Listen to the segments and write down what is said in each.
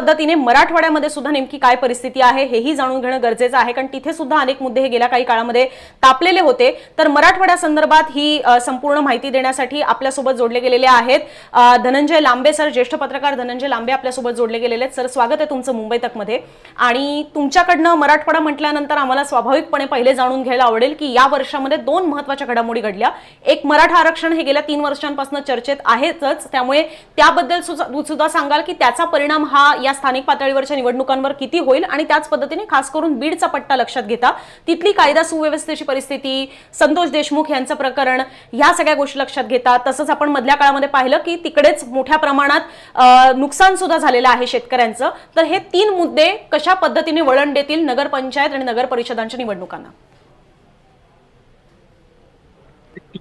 पद्धतीने मराठवाड्यामध्ये सुद्धा नेमकी काय परिस्थिती आहे हेही जाणून घेणं गरजेचं आहे. कारण तिथे सुद्धा अनेक मुद्दे हे गेल्या काही काळामध्ये तापलेले होते. तर मराठवाड्यासंदर्भात ही संपूर्ण माहिती देण्यासाठी आपल्यासोबत जोडले गेलेले आहेत. धनंजय लांबे सर ज्येष्ठ पत्रकार धनंजय लांबे आपल्यासोबत जोडले गेलेले आहेत. सर स्वागत आहे तुमचं मुंबई तकमध्ये. आणि तुमच्याकडनं मराठवाडा म्हटल्यानंतर आम्हाला स्वाभाविकपणे पहिले जाणून घ्यायला आवडेल की या वर्षामध्ये दोन महत्त्वाच्या घडामोडी घडल्या. एक मराठा आरक्षण हे गेल्या तीन वर्षांपासून चर्चेत आहेतच. त्यामुळे त्याबद्दल सुद्धा सुद्धा सांगाल की त्याचा परिणाम हा या स्थानिक पातळीवरच्या निवडणुकांवर किती होईल आणि त्याच पद्धतीने खास करून बीडचा पट्टा लक्षात घेता तिथली कायदा सुव्यवस्थेची परिस्थिती संतोष देशमुख यांचं प्रकरण ह्या सगळ्या गोष्टी लक्षात घेता. तसंच आपण मधल्या काळामध्ये पाहिलं की तिकडेच मोठ्या प्रमाणात नुकसान सुद्धा झालेलं आहे शेतकऱ्यांचं. तर हे तीन मुद्दे कशा पद्धतीने वळण देतील नगरपंचायत आणि नगर परिषदांच्या निवडणुकांना?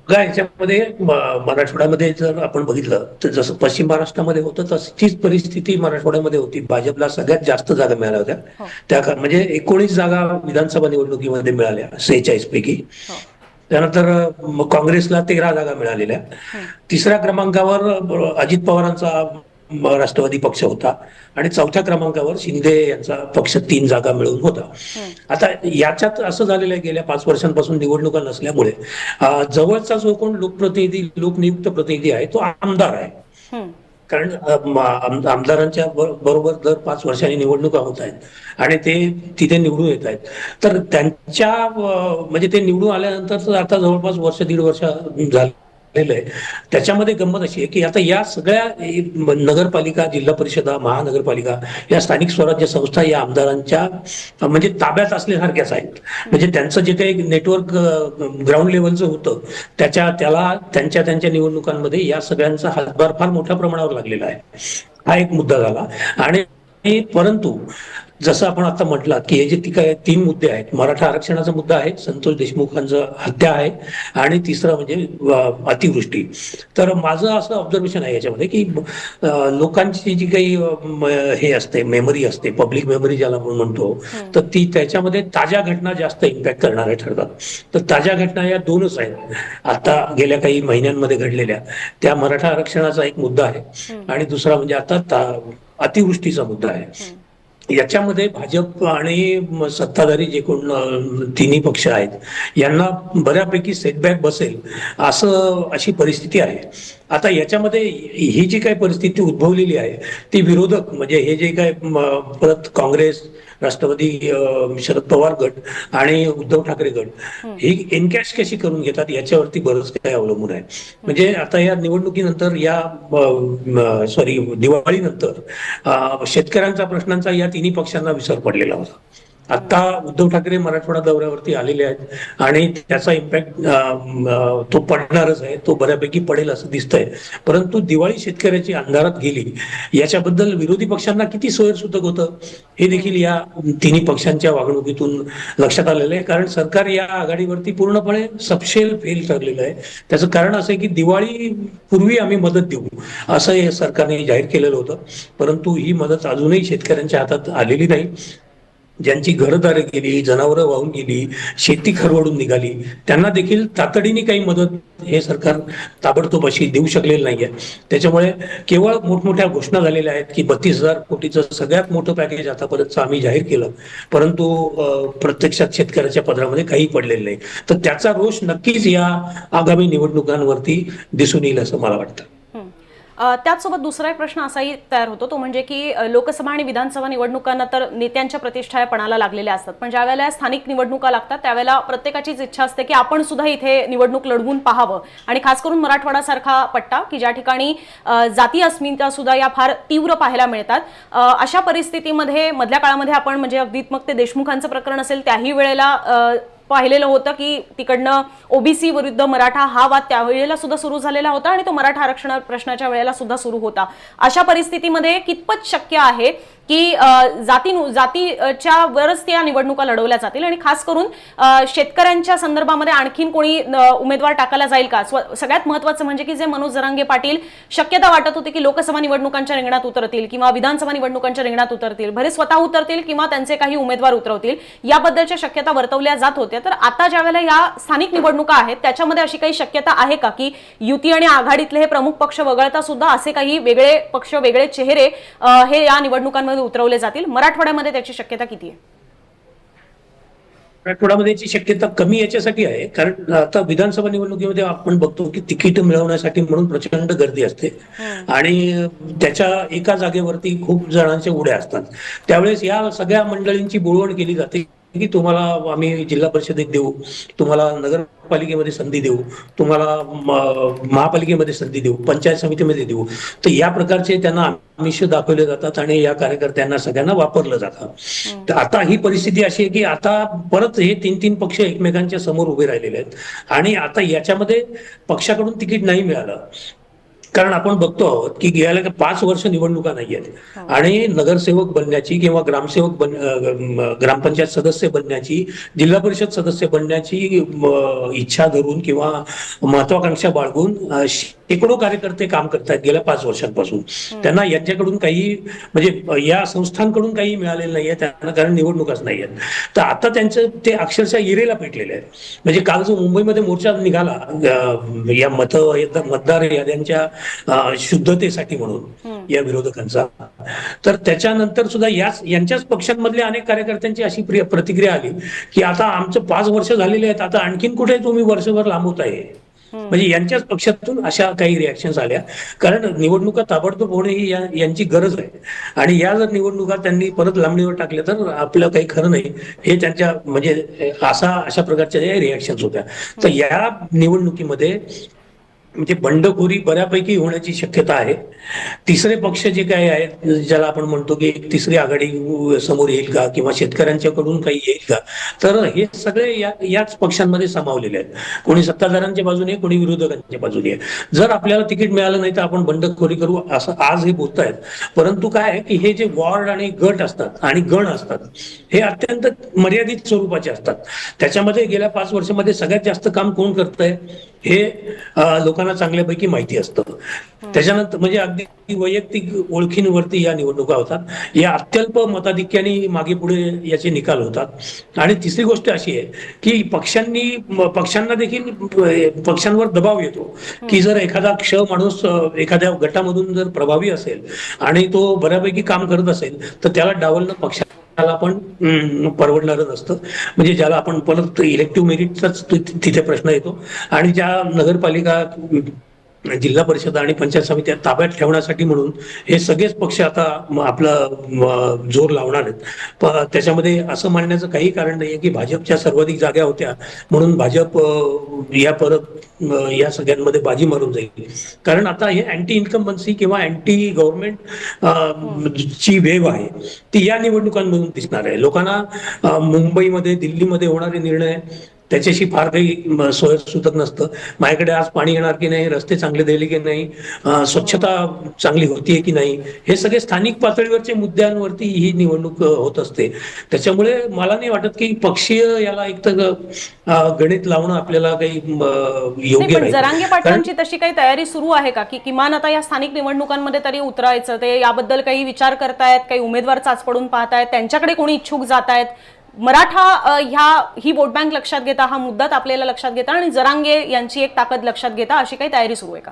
बघा याच्यामध्ये म- मराठवाड्यामध्ये जर आपण बघितलं तर जसं पश्चिम महाराष्ट्रामध्ये होतं तशीच परिस्थिती मराठवाड्यामध्ये होती. भाजपला सगळ्यात जास्त जागा मिळाल्या हो. होत्या त्या का- म्हणजे एकोणीस जागा विधानसभा निवडणुकीमध्ये मिळाल्या सेहेचाळीस पैकी हो. त्यानंतर काँग्रेसला तेरा जागा मिळालेल्या. तिसऱ्या क्रमांकावर अजित पवारांचा राष्ट्रवादी पक्ष होता. आणि चौथ्या क्रमांकावर शिंदे यांचा पक्ष तीन जागा मिळून होता. आता याच्यात असं झालेलं आहे गेल्या पाच वर्षांपासून निवडणुका नसल्यामुळे जवळचा जो कोण लोकप्रतिनिधी लोकनियुक्त प्रतिनिधी आहे तो आमदार आहे. कारण आमदारांच्या बर- बरोबर दर पाच वर्षांनी निवडणुका होत आहेत. आणि ते तिथे निवडून येत आहेत. तर त्यांच्या म्हणजे ते निवडून आल्यानंतर तर आता जवळपास वर्ष दीड वर्ष झालेलं आहे. त्याच्यामध्ये गंमत अशी आहे की आता या सगळ्या नगरपालिका जिल्हा परिषदा महानगरपालिका या स्थानिक स्वराज्य संस्था या आमदारांच्या म्हणजे ताब्यात असल्यासारख्याच आहेत. म्हणजे त्यांचं जे काही नेटवर्क ग्राउंड लेवलचं होतं त्याच्या त्याला त्यांच्या त्यांच्या निवडणुकांमध्ये या सगळ्यांचा हातभार फार मोठ्या प्रमाणावर लागलेला आहे. हा एक मुद्दा झाला. आणि परंतु जसं आपण आता म्हटलं की हे जे ती काय तीन मुद्दे आहेत मराठा आरक्षणाचा मुद्दा आहे संतोष देशमुखांचं हत्या आहे आणि तिसरं म्हणजे अतिवृष्टी. तर माझं असं ऑब्झर्वेशन आहे याच्यामध्ये की लोकांची जी काही हे असते मेमरी असते पब्लिक मेमरी ज्याला आपण म्हणतो तर ती त्याच्यामध्ये ताज्या घटना जास्त इम्पॅक्ट करणाऱ्या ठरतात. तर ताज्या घटना या दोनच आहेत. आता गेल्या काही महिन्यांमध्ये घडलेल्या त्या मराठा आरक्षणाचा एक मुद्दा आहे आणि दुसरा म्हणजे आता अतिवृष्टीचा मुद्दा आहे. याच्यामध्ये भाजप आणि सत्ताधारी जे कोण तिन्ही पक्ष आहेत यांना बऱ्यापैकी सेटबॅक बसेल असं अशी परिस्थिती आहे. आता याच्यामध्ये ही जी काही परिस्थिती उद्भवलेली आहे ती विरोधक म्हणजे हे जे काय परत काँग्रेस राष्ट्रवादी शरद पवार गट आणि उद्धव ठाकरे गट ही एनकॅश कशी करून घेतात याच्यावरती बरंच काही अवलंबून आहे. म्हणजे आता या निवडणुकीनंतर या सॉरी दिवाळीनंतर शेतकऱ्यांचा प्रश्नांचा या तिन्ही पक्षांना विसर पडलेला होता. आता उद्धव ठाकरे मराठवाडा दौऱ्यावरती आलेले आहेत आणि त्याचा इम्पॅक्ट तो पडणारच आहे तो बऱ्यापैकी पडेल असं दिसतंय. परंतु दिवाळी शेतकऱ्याची अंधारात गेली याच्याबद्दल विरोधी पक्षांना किती सोयरसूतक होतं? हे देखील या तिन्ही पक्षांच्या वागणुकीतून लक्षात आलेलं आहे. कारण सरकार या आघाडीवरती पूर्णपणे सपशेल फेल ठरलेलं आहे. त्याचं कारण असं आहे की दिवाळी पूर्वी आम्ही मदत देऊ असं हे सरकारने जाहीर केलेलं होतं. परंतु ही मदत अजूनही शेतकऱ्यांच्या हातात आलेली नाही. ज्यांची घरदारे गेली जनावरं वाहून गेली शेती खरवडून निघाली त्यांना देखील तातडीने काही मदत हे सरकार ताबडतोब अशी देऊ शकलेलं नाहीये. त्याच्यामुळे केवळ मोठमोठ्या घोषणा झालेल्या आहेत की बत्तीस हजार कोटीचं सगळ्यात मोठं पॅकेज आतापर्यंत आम्ही जाहीर केलं परंतु प्रत्यक्षात शेतकऱ्याच्या पदरामध्ये काही पडलेलं नाही. तर त्याचा रोष नक्कीच या आगामी निवडणुकांवरती दिसून येईल असं मला वाटतं. त्याचसोबत दुसरा एक प्रश्न असाही तयार होतो. तो म्हणजे की लोकसभा आणि विधानसभा निवडणुकांना तर नेत्यांच्या प्रतिष्ठा या पणाला लागलेल्या असतात. पण ज्या वेळेला स्थानिक निवडणुका लागतात त्यावेळेला प्रत्येकाचीच इच्छा असते की आपण सुद्धा इथे निवडणूक लढवून पाहावं. आणि खास करून मराठवाडासारखा पट्टा की ज्या ठिकाणी जाती अस्मिता सुद्धा या फार तीव्र पाहायला मिळतात. अशा परिस्थितीमध्ये मधल्या काळामध्ये आपण म्हणजे अगदी मग ते देशमुखांचं प्रकरण असेल त्याही वेळेला पाहिलेलं होतं की तिकडनं ओबीसी विरुद्ध मराठा हा वाद त्यावेळेला सुद्धा सुरू झालेला होता आणि तो मराठा आरक्षण प्रश्नाच्या वेळेला सुद्धा सुरू होता. अशा परिस्थितीमध्ये कितपत शक्य आहे की जातीनु जाती जातीच्या वरच त्या निवडणुका लढवल्या जातील आणि खास करून शेतकऱ्यांच्या संदर्भामध्ये आणखीन कोणी उमेदवार टाकायला जाईल का? स्व- सगळ्यात महत्वाचं म्हणजे की जे मनोज जरांगे पाटील शक्यता वाटत होती की लोकसभा निवडणुकांच्या रिंगणात उतरतील किंवा विधानसभा निवडणुकांच्या रिंगणात उतरतील भले स्वतः उतरतील किंवा त्यांचे काही उमेदवार उतरवतील याबद्दलच्या शक्यता वर्तवल्या जात होत्या. तर आता ज्या वेळेला या स्थानिक निवडणुका आहेत त्याच्यामध्ये अशी काही शक्यता आहे का? की युती आणि आघाडीतले हे प्रमुख पक्ष वगळता सुद्धा असे काही वेगळे पक्ष वेगळे चेहरे हे या निवडणुकांमध्ये निवडणुकीमध्ये उतरवले जातील. मराठवाड्यामध्ये त्याची शक्यता किती आहे? मराठवाड्यामध्येची शक्यता कमी याच्यासाठी आहे कारण आता विधानसभा निवडणुकीमध्ये आपण बघतो की तिकीट मिळवण्यासाठी म्हणून प्रचंड गर्दी असते. आणि त्याच्या एका जागेवरती खूप जणांचे उड्या असतात. त्यावेळेस या सगळ्या मंडळींची बोलवण केली जाते. की तुम्हाला आम्ही जिल्हा परिषदेत देऊ तुम्हाला नगरपालिकेमध्ये संधी देऊ तुम्हाला महापालिकेमध्ये संधी देऊ पंचायत समितीमध्ये देऊ. तर या प्रकारचे त्यांना आमिष दाखवले जातात आणि या कार्यकर्त्यांना सगळ्यांना वापरलं जातं. तर आता ही परिस्थिती अशी आहे की आता परत हे तीन तीन पक्ष एकमेकांच्या समोर उभे राहिलेले आहेत. आणि आता याच्यामध्ये पक्षाकडून तिकीट नाही मिळालं. कारण आपण बघतो आहोत की गेल्या पाच वर्ष निवडणुका नाही आहेत. आणि नगरसेवक बनण्याची किंवा ग्रामसेवक बन ग्रामपंचायत सदस्य बनण्याची जिल्हा परिषद सदस्य बनण्याची इच्छा धरून किंवा महत्वाकांक्षा बाळगून शेकडो कार्यकर्ते काम करतायत गेल्या पाच वर्षांपासून. त्यांना यांच्याकडून काही म्हणजे या संस्थांकडून काही मिळालेलं नाहीये त्यांना कारण निवडणुकाच नाही आहेत तर आता त्यांचं ते अक्षरशः इरेला पेटलेले आहेत. म्हणजे काल जो मुंबईमध्ये मोर्चा निघाला या मत मतदार याद्यांच्या शुद्धतेसाठी म्हणून या विरोधकांचा. तर त्याच्यानंतर सुद्धा याच यांच्याच पक्षांमधल्या अनेक कार्यकर्त्यांची अशी प्रतिक्रिया आली की आता आमचं पाच वर्ष झालेले आहेत आता आणखीन कुठे तुम्ही वर्षभर लांबवत आहे म्हणजे यांच्याच पक्षातून अशा काही रिॲक्शन्स आल्या. कारण निवडणुका ताबडतोब होणे ही या- यांची गरज आहे. आणि या जर निवडणुका त्यांनी परत लांबणीवर टाकल्या तर आपलं काही खरं नाही. हे त्यांच्या म्हणजे असा अशा प्रकारच्या रिॲक्शन्स होत्या. तर या निवडणुकीमध्ये म्हणजे बंडखोरी बऱ्यापैकी होण्याची शक्यता आहे. तिसरे पक्ष जे काही आहेत ज्याला आपण म्हणतो की एक तिसरी आघाडी समोर येईल का किंवा शेतकऱ्यांच्याकडून काही येईल का तर हे सगळे या याच पक्षांमध्ये सामावलेले आहेत. कोणी सत्ताधाऱ्यांच्या बाजूने कोणी विरोधकांच्या बाजूने. आहे जर आपल्याला तिकीट मिळालं नाही तर आपण बंडखोरी करू असं आज हे बोलतायत. परंतु काय आहे की हे जे वॉर्ड आणि गट असतात आणि गण असतात हे अत्यंत मर्यादित स्वरूपाचे असतात. त्याच्यामध्ये गेल्या पाच वर्षामध्ये सगळ्यात जास्त काम कोण करतंय? हे लोकांना चांगल्यापैकी माहिती असतं. त्याच्यानंतर म्हणजे अगदी वैयक्तिक ओळखींवरती या निवडणुका होतात. या अत्यल्प मताधिक्याने मागे पुढे याचे निकाल होतात. आणि तिसरी गोष्ट अशी आहे की पक्षांनी पक्षांना देखील पक्षांवर दबाव येतो. की जर एखादा क्ष माणूस एखाद्या गटामधून जर प्रभावी असेल आणि तो बऱ्यापैकी काम करत असेल तर त्याला डावलणं पक्षा त्याला पण परवडणारच असतं. म्हणजे ज्याला आपण परत इलेक्टिव्ह मेरिटचाच तिथे प्रश्न येतो. आणि ज्या नगरपालिका जिल्हा परिषद आणि पंचायत समित्या ताब्यात ठेवण्यासाठी म्हणून हे सगळेच पक्ष आता आपला जोर लावणार आहेत. त्याच्यामध्ये असं मानण्याचं काही कारण नाहीये की भाजपच्या सर्वाधिक जागा होत्या म्हणून भाजप या परत या सगळ्यांमध्ये बाजी मारून जाईल. कारण आता हे अँटी इन्कम्बन्सी किंवा अँटी गव्हर्नमेंट ची वेव आहे. ती या निवडणुकांमधून दिसणार आहे. लोकांना मुंबईमध्ये दिल्लीमध्ये होणारे निर्णय त्याच्याशी फार काही म, सोयीसुदक नसतं. माझ्याकडे आज पाणी येणार की नाही रस्ते चांगले दिले की नाही स्वच्छता चांगली होतीये की नाही हे सगळे स्थानिक पातळीवरचे मुद्द्यांवरती ही निवडणूक होत असते. त्याच्यामुळे मला नाही वाटत की पक्षीय याला एक तर गणित लावणं आपल्याला काही योग्य जरांगे पाटलांची तशी काही तयारी सुरू आहे का? की किमान आता या स्थानिक निवडणुकांमध्ये तरी उतरायचं ते याबद्दल काही विचार करतायत काही उमेदवार चाचपडून पाहतायत त्यांच्याकडे कोणी इच्छुक जात आहेत मराठा ह्या ही वोट बँक लक्षात घेता हा मुद्दा आपल्याला लक्षात घेता आणि जरांगे यांची एक ताकद लक्षात घेता अशी काही तयारी सुरू आहे का?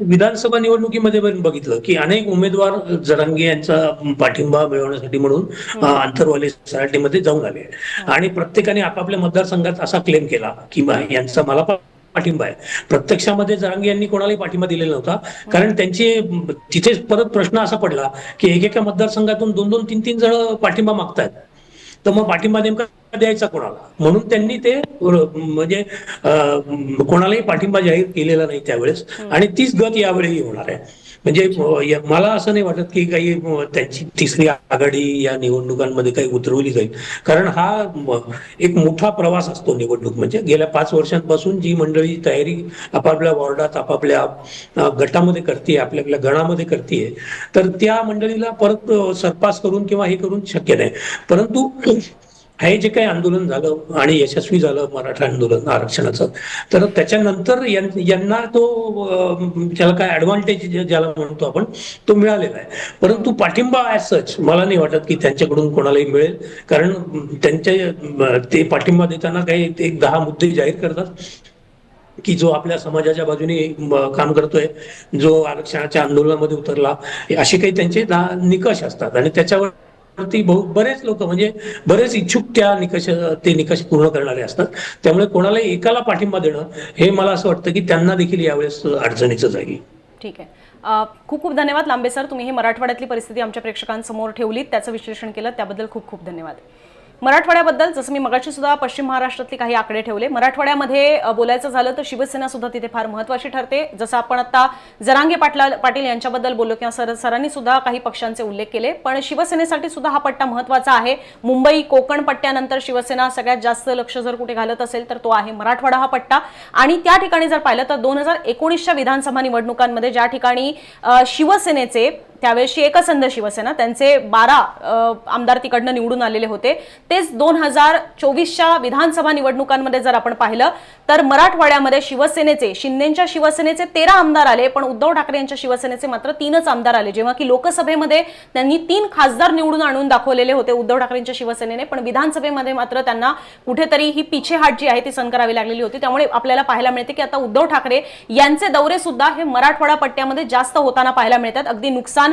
विधानसभा निवडणुकीमध्ये पण बघितलं की अनेक उमेदवार जरांगे यांचा पाठिंबा मिळवण्यासाठी म्हणून आंतरवाली सोसायटीमध्ये जाऊन आले. आणि प्रत्येकाने आपापल्या मतदारसंघात असा क्लेम केला की यांचा मला पाठिंबा आहे. प्रत्यक्षामध्ये जरांगे यांनी कोणालाही पाठिंबा दिलेला नव्हता. कारण त्यांचे म, तिथेच परत प्रश्न असा पडला की एकेका मतदारसंघातून दोन दोन तीन तीन जण पाठिंबा मागतायत. तर मग पाठिंबा नेमका द्यायचा कोणाला? म्हणून त्यांनी ते म्हणजे कोणालाही पाठिंबा जाहीर केलेला नाही त्यावेळेस. आणि तीच गत यावेळी होणार आहे. म्हणजे मला असं नाही वाटत की काही त्यांची तिसरी आघाडी या निवडणुकांमध्ये काही उतरवली जाईल. कारण हा एक मोठा प्रवास असतो निवडणूक म्हणजे. गेल्या पाच वर्षांपासून जी मंडळी तयारी आपापल्या वॉर्डात आपापल्या गटामध्ये करते आपल्या आपल्या गणामध्ये करते तर त्या मंडळीला परत सरपास करून किंवा हे करून शक्य नाही. परंतु हे जे काही आंदोलन झालं आणि यशस्वी झालं मराठा आंदोलन आरक्षणाचं तर त्याच्यानंतर यांना तो ज्याला त्याला काय ऍडव्हान्टेज ज्याला म्हणतो आपण तो मिळालेला आहे. परंतु पाठिंबा ॲज सच मला नाही वाटत की त्यांच्याकडून कोणालाही मिळेल. कारण त्यांच्या त्यांचे ते पाठिंबा देताना काही ते एक दहा मुद्दे जाहीर करतात की जो आपल्या समाजाच्या बाजूने काम करतोय जो आरक्षणाच्या आंदोलनामध्ये उतरला असे काही त्यांचे दहा निकष असतात. आणि त्याच्यावर बरेच लोक म्हणजे बरेच इच्छुक त्या निकष ते निकष पूर्ण करणारे असतात. त्यामुळे कोणाला एकाला पाठिंबा देणं हे मला असं वाटतं की त्यांना देखील यावेळेस अडचणीचं जाईल ठीक आहे. खूप खूप धन्यवाद लांबे सर. तुम्ही ही मराठवाड्यातली परिस्थिती आमच्या प्रेक्षकांसमोर ठेवलीत त्याचं विश्लेषण केलं. त्याबद्दल खूप खूप धन्यवाद. मराठवाड्याबद्दल जसं मी मगाशी सुद्धा पश्चिम महाराष्ट्रातली काही आकडे ठेवले मराठवाड्यामध्ये बोलायचं झालं तर शिवसेना सुद्धा तिथे फार महत्वाची ठरते. जसं आपण आता जरांगे पाटला पाटील यांच्याबद्दल बोललो किंवा सर सरांनी सुद्धा काही पक्षांचे उल्लेख केले पण शिवसेनेसाठी सुद्धा हा पट्टा महत्त्वाचा आहे. मुंबई कोकण पट्ट्यानंतर शिवसेना सगळ्यात जास्त लक्ष जर कुठे घालत असेल तर तो आहे मराठवाडा हा पट्टा. आणि त्या ठिकाणी जर पाहिलं तर दोन हजार एकोणीसच्या विधानसभा निवडणुकांमध्ये ज्या ठिकाणी शिवसेनेचे त्यावेळेसची एकसंध शिवसेना त्यांचे बारा आमदार तिकडनं निवडून आलेले होते. तेच दोन हजार चोवीसच्या विधानसभा निवडणुकांमध्ये जर आपण पाहिलं तर मराठवाड्यामध्ये शिवसेनेचे शिंदेच्या शिवसेनेचे तेरा आमदार आले पण उद्धव ठाकरे यांच्या शिवसेनेचे मात्र तीनच आमदार आले. जेव्हा की लोकसभेमध्ये त्यांनी तीन खासदार निवडून आणून दाखवलेले होते उद्धव ठाकरेंच्या शिवसेनेने पण विधानसभेमध्ये मात्र त्यांना कुठेतरी ही पिछेहाट जी आहे ती सहन करावी लागलेली होती. त्यामुळे आपल्याला पाहायला मिळते की आता उद्धव ठाकरे यांचे दौरे सुद्धा हे मराठवाडा पट्ट्यामध्ये जास्त होताना पाहायला मिळतात. अगदी नुकसान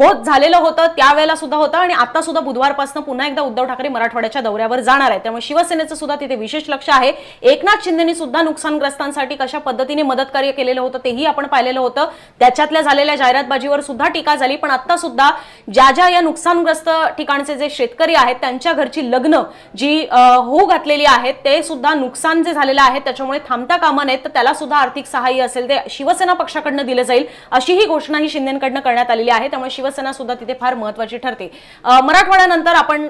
होत झालेलं होतं त्यावेळेला सुद्धा होतं आणि आता सुद्धा बुधवारपासून पुन्हा एकदा उद्धव ठाकरे मराठवाड्याच्या दौऱ्यावर जाणार आहे त्यामुळे शिवसेनेचं सुद्धा तिथे विशेष लक्ष आहे. एकनाथ शिंदेनी सुद्धा नुकसानग्रस्तांसाठी कशा पद्धतीने मदत कार्य केलेलं होतं तेही आपण पाहिलेलं होतं. त्याच्यातल्या झालेल्या जाहिरातबाजीवर सुद्धा टीका झाली पण आता सुद्धा ज्या ज्या या नुकसानग्रस्त ठिकाणचे जे शेतकरी आहेत त्यांच्या घरची लग्न जी होऊ घातलेली आहेत ते सुद्धा नुकसान जे झालेलं आहे त्याच्यामुळे थांबता कामा नयेत. तर त्याला सुद्धा आर्थिक सहाय्य असेल ते शिवसेना पक्षाकडनं दिलं जाईल अशी ही घोषणा ही शिंदेकडनं करण्यात आलेली आहे. त्यामुळे शिवसेना सुद्धा तिथे फार महत्वाची ठरते. मराठवाड्यानंतर आपण